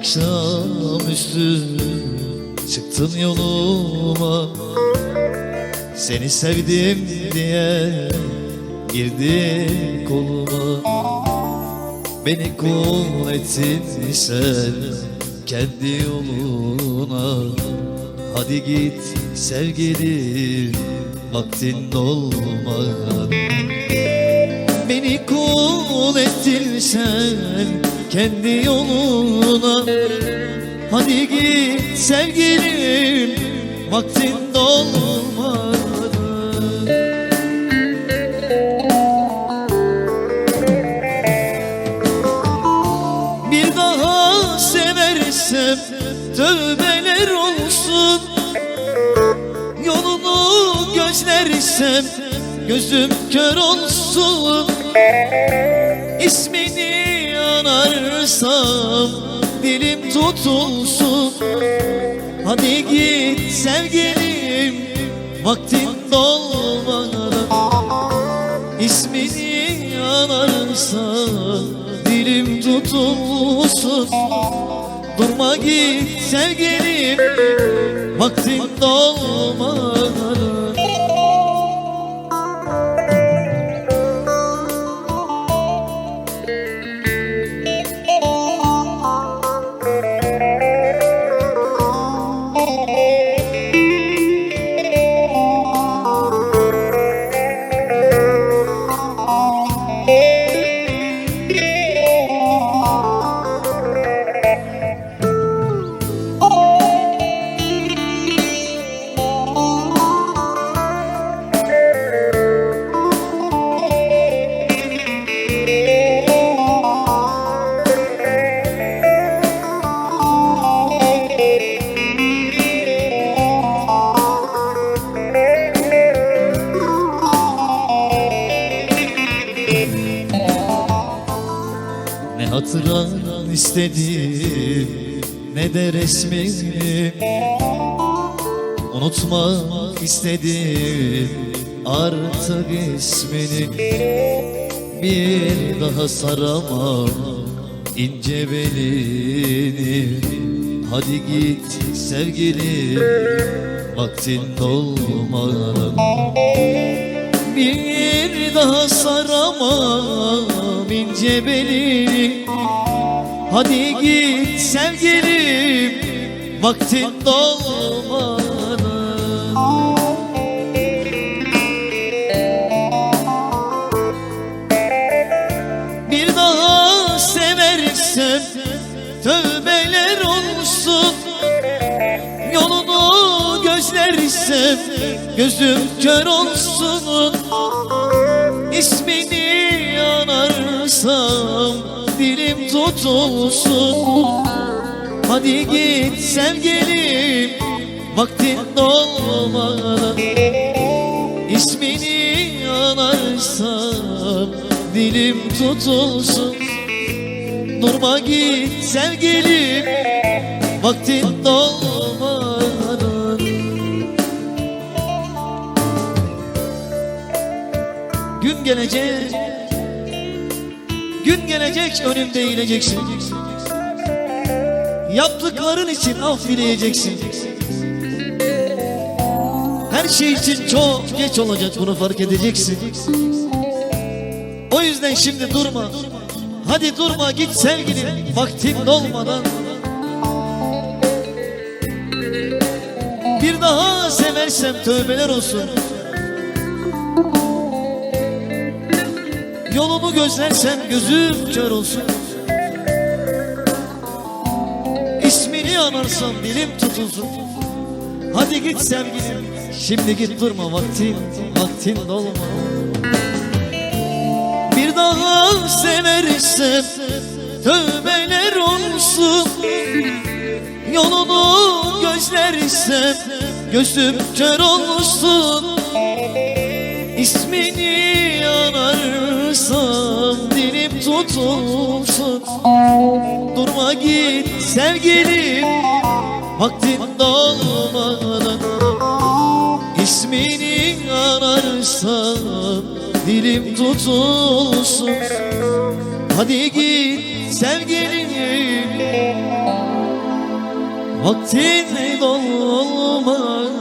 Akşamüstü çıktın yoluma. Seni sevdim diye girdi koluma. Beni kul ettin sen kendi yoluna. Hadi git sevgilim vaktin dolmadan. Beni kul ettin sen kendi yoluna. Hadi git sevgilim vaktin dolmadı. Bir daha seversem tövbeler olsun. Yolunu gözlersem gözüm kör olsun. İsmini anarsam dilim tutulsun. Hadi git sevgilim vaktin dolmadan. İsmini anarsam dilim tutulsun. Durma git sevgilim vaktin dolmadan Ne hatıran istedim ne de resmini Unutmak istedim artık ismini. Bir daha saramam ince belini Hadi git sevgilim vaktin dolmadan bir daha saramam ince belini Hadi git sevgilim vaktin dolmadan Bir daha seversem tövbeler Gözlersem gözüm kör olsun. İsmini anarsam dilim tutulsun. Hadi git sevgilim vaktin dolmadan İsmini anarsam dilim tutulsun. Durma git sevgilim vaktin dolmadan gelecek. Gün gelecek önümde eğileceksin. Yaptıkların için af dileyeceksin. Her şey için çok geç olacak bunu fark edeceksin. O yüzden şimdi durma. Hadi durma git sevgilim vaktin dolmadan. Bir daha seversem tövbeler olsun Yolunu gözlersem gözüm kör olsun. İsmini anarsam dilim tutulsun. Hadi git sevgilim Şimdi git durma vaktin Vaktin dolma. Bir daha seversem Tövbeler olsun. Yolunu gözlersem Gözüm kör olsun. İsmini tutulsun. Durma git sevgilim Vaktin dolmadan. İsmini anarsam Dilim tutulsun. Hadi git sevgilim Vaktin dolmadan